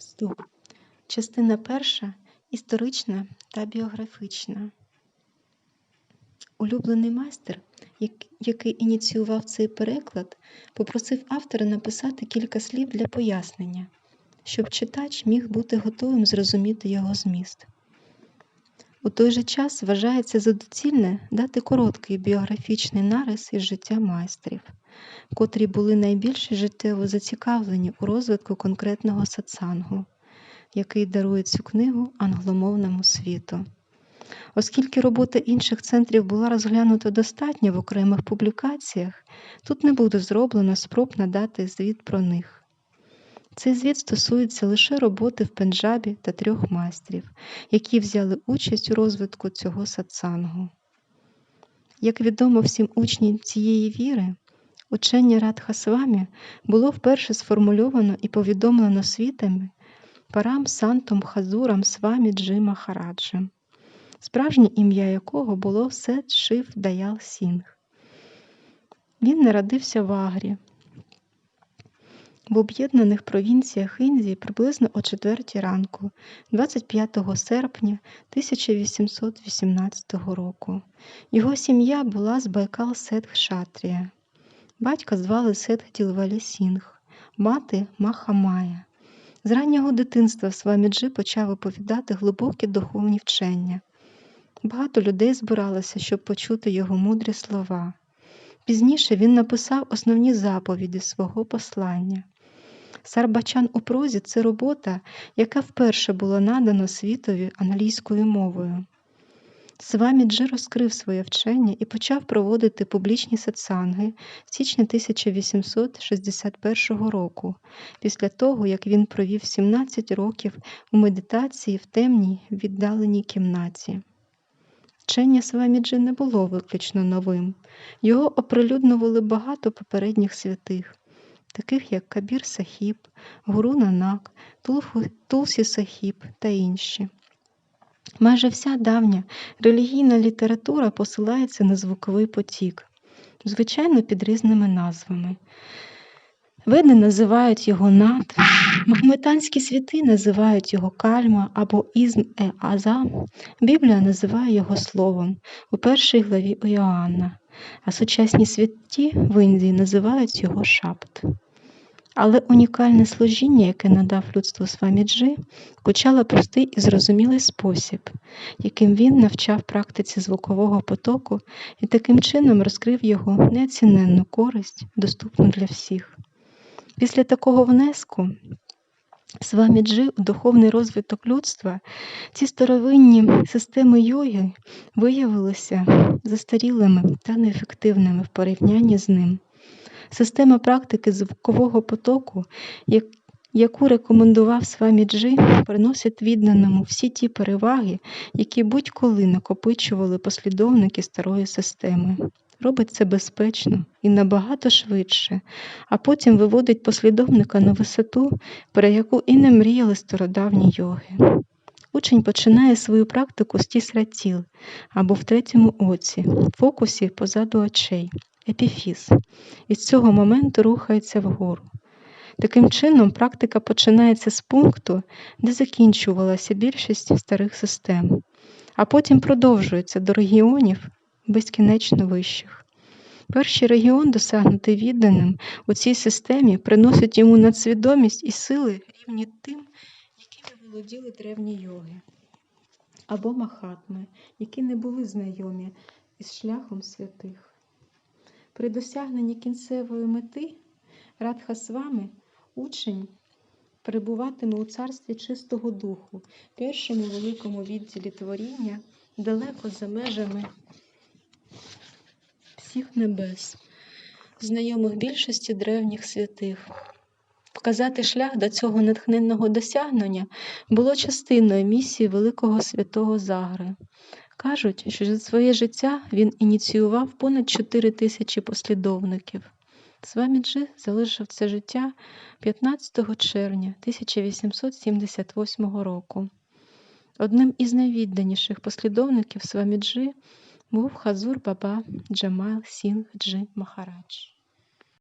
Вступ. Частина перша історична та біографічна. Улюблений майстер, який ініціював цей переклад, попросив автора написати кілька слів для пояснення, щоб читач міг бути готовим зрозуміти його зміст. У той же час вважається за доцільне дати короткий біографічний нарис із життя майстрів, котрі були найбільш життєво зацікавлені у розвитку конкретного сатсангу, який дарує цю книгу англомовному світу. Оскільки робота інших центрів була розглянута достатньо в окремих публікаціях, тут не буде зроблено спроб надати звіт про них. Цей звіт стосується лише роботи в Пенджабі та трьох майстрів, які взяли участь у розвитку цього сатсангу. Як відомо всім учням цієї віри, учення Радхасвамі було вперше сформульовано і повідомлено світами Парам Сантом Хазурам Свамі Джи Махараджем, справжнє ім'я якого було Сет Шив Даял Сінг. Він народився в Агрі, в об'єднаних провінціях Індії приблизно о 4 ранку, 25 серпня 1818 року. Його сім'я була з Байкал Сетх Шатрія. Батька звали Сетх Ділвалі Сінг, мати Махамая. З раннього дитинства Сваміджи почав оповідати глибокі духовні вчення. Багато людей збиралося, щоб почути його мудрі слова. Пізніше він написав основні заповіді свого послання. Сарбачан у прозі це робота, яка вперше була надана світові англійською мовою. Сваміджи розкрив своє вчення і почав проводити публічні сатсанги в січні 1861 року, після того, як він провів 17 років у медитації в темній віддаленій кімнаті. Вчення Сваміджи не було виключно новим. Його оприлюднювали багато попередніх святих, таких як Кабір Сахіб, Гуру Нанак, Тулсі Сахіб та інші. Майже вся давня релігійна література посилається на звуковий потік, звичайно під різними назвами. Веди називають його над, магометанські світи називають його кальма або ізм е аза, Біблія називає його словом у першій главі у Йоанна, а сучасні святі в Індії називають його шапт. Але унікальне служіння, яке надав людству Сваміджи, включало простий і зрозумілий спосіб, яким він навчав практиці звукового потоку і таким чином розкрив його неоціненну користь, доступну для всіх. Після такого внеску Сваміджи у духовний розвиток людства ці старовинні системи йоги виявилися застарілими та неефективними в порівнянні з ним. Система практики звукового потоку, яку рекомендував Сваміджи, приносить відданому всі ті переваги, які будь-коли накопичували послідовники старої системи. Робить це безпечно і набагато швидше, а потім виводить послідовника на висоту, про яку і не мріяли стародавні йоги. Учень починає свою практику з тісратіл або в третьому оці, фокусі позаду очей, епіфіз, і з цього моменту рухається вгору. Таким чином, практика починається з пункту, де закінчувалася більшість старих систем, а потім продовжується до регіонів безкінечно вищих. Перший регіон, досягнутий відданим у цій системі, приносить йому надсвідомість і сили рівні тим, якими володіли древні йоги або махатми, які не були знайомі із шляхом святих. При досягненні кінцевої мети Радхасвами учень перебуватиме у царстві чистого духу, першому великому відділі творіння, далеко за межами всіх небес, знайомих більшості древніх святих. Вказати шлях до цього натхненного досягнення було частиною місії великого святого Загри. Кажуть, що за своє життя він ініціював понад 4 тисячі послідовників. Сваміджи залишив це життя 15 червня 1878 року. Одним із найвідданіших послідовників Сваміджи був Хазур Баба Джамайл Сінг Джи Махарадж.